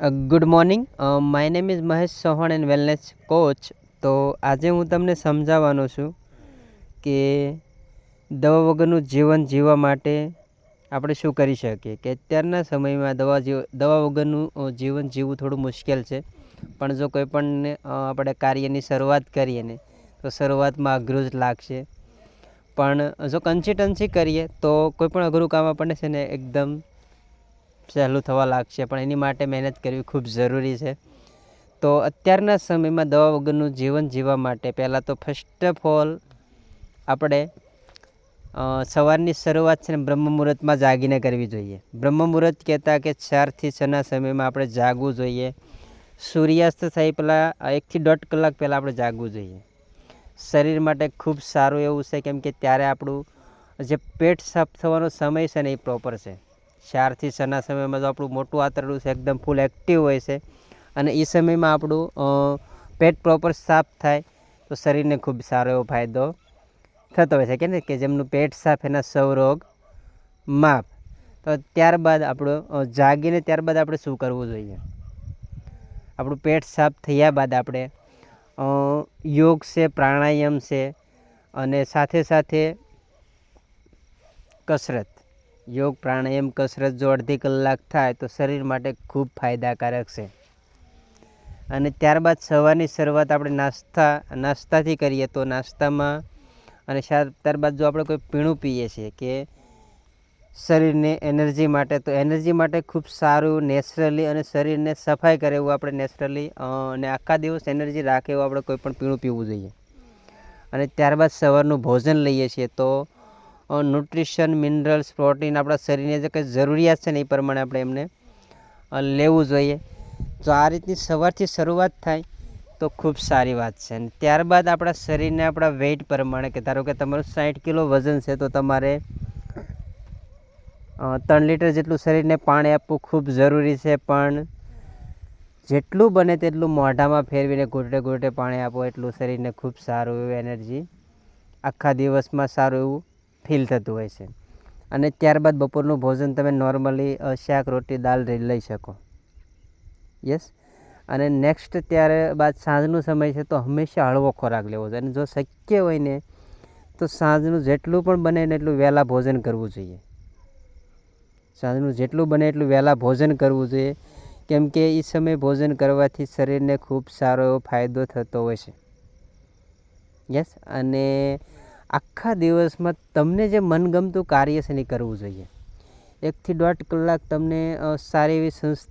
Good morning my name is Mahesh Chauhan and wellness coach તો આજે હું તમને સમજાવવાનો છું કે દવા વગરનું જીવન જીવવા માટે આપણે શું કરી શકીએ? કે અત્યારના સમયમાં દવા જીવ, દવા વગરનું જીવન જીવવું થોડું મુશ્કેલ છે. પણ જો કોઈ પણ આપણે કાર્યની શરૂઆત કરીએ ને, તો શરૂઆતમાં અઘરું જ લાગશે. પણ જો કન્સિસ્ટન્સી કરીએ, તો કોઈ પણ અઘરું કામ આપણને છે ને, એકદમ સહેલું થવા લાગશે, પણ એની માટે મહેનત કરવી ખૂબ જરૂરી છે. તો અત્યારના સમયમાં દવા વગરનું જીવન જીવવા માટે પહેલાં તો ફર્સ્ટ ઓફ ઓલ આપણે સવારની શરૂઆત છે ને બ્રહ્મ મુહૂર્તમાં જાગીને કરવી જોઈએ. બ્રહ્મ મુહૂર્ત કહેતા કે ચારથી છના સમયમાં આપણે જાગવું જોઈએ. સૂર્યાસ્ત થાય પહેલાં એકથી દોઢ કલાક પહેલાં આપણે જાગવું જોઈએ. શરીર માટે ખૂબ સારું એવું છે, કેમ કે ત્યારે આપણું જે પેટ સાફ થવાનો સમય છે ને એ પ્રોપર છે. ચારથી છના સમયમાં તો આપણું મોટું આંતરડું છે, એકદમ ફૂલ એક્ટિવ હોય છે. અને એ સમયમાં આપણું પેટ પ્રોપર સાફ થાય તો શરીરને ખૂબ સારો એવો ફાયદો થતો હોય છે. કે ને કે જેમનું પેટ સાફ એના સૌ માફ. તો ત્યારબાદ આપણું જાગીને ત્યારબાદ આપણે શું કરવું જોઈએ? આપણું પેટ સાફ થયા બાદ આપણે યોગ છે, પ્રાણાયામ છે અને સાથે સાથે કસરત. યોગ પ્રાણાયામ કસરત જો અડધી કલાક થાય તો શરીર માટે ખૂબ ફાયદાકારક છે. અને ત્યારબાદ સવારની શરૂઆત આપણે નાસ્તા, નાસ્તાથી કરીએ તો નાસ્તામાં અને ત્યારબાદ જો આપણે કોઈ પીણું પીએ છીએ કે શરીરને એનર્જી માટે, તો એનર્જી માટે ખૂબ સારું, નેચરલી અને શરીરને સફાઈ કરે એવું આપણે નેચરલી અને આખા દિવસ એનર્જી રાખે એવું આપણે કોઈ પણ પીણું પીવું જોઈએ. અને ત્યારબાદ સવારનું ભોજન લઈએ છીએ તો ન્યુટ્રિશન મિનરલ્સ પ્રોટીન આપણા શરીરને જે કંઈ જરૂરિયાત છે ને એ પ્રમાણે આપણે એમને લેવું જોઈએ. તો આ રીતની સવારથી શરૂઆત થાય, તો ખૂબ સારી વાત છે. અને ત્યારબાદ આપણા શરીરને આપણા વેઇટ પ્રમાણે કે ધારો કે તમારું સાઠ કિલો વજન છે, તો તમારે ત્રણ લીટર જેટલું શરીરને પાણી આપવું ખૂબ જરૂરી છે. પણ જેટલું બને તેટલું મોઢામાં ફેરવીને ઘૂંટે ઘૂંટે પાણી આપો, એટલું શરીરને ખૂબ સારું એવું એનર્જી આખા દિવસમાં સારું એવું ફીલ થતું હોય છે. અને ત્યારબાદ બપોરનું ભોજન તમે નોર્મલી શાક, રોટી, દાલ લઈ શકો. યસ? અને નેક્સ્ટ ત્યારબાદ સાંજનો સમય છે તો હંમેશા હળવો ખોરાક લેવો જોઈએ. અને જો શક્ય હોય ને, તો સાંજનું જેટલું પણ બને ને એટલું વહેલા ભોજન કરવું જોઈએ. સાંજનું જેટલું બને એટલું વહેલા ભોજન કરવું જોઈએ. કેમ કે એ સમયે ભોજન કરવાથી શરીરને ખૂબ સારો એવો ફાયદો થતો હોય છે. યસ? અને આખા દિવસમાં તમને જે મનગમતું કાર્ય છે ને એ કરવું જોઈએ. એકથી દોઢ કલાક તમને સારી એવી સંસ્થા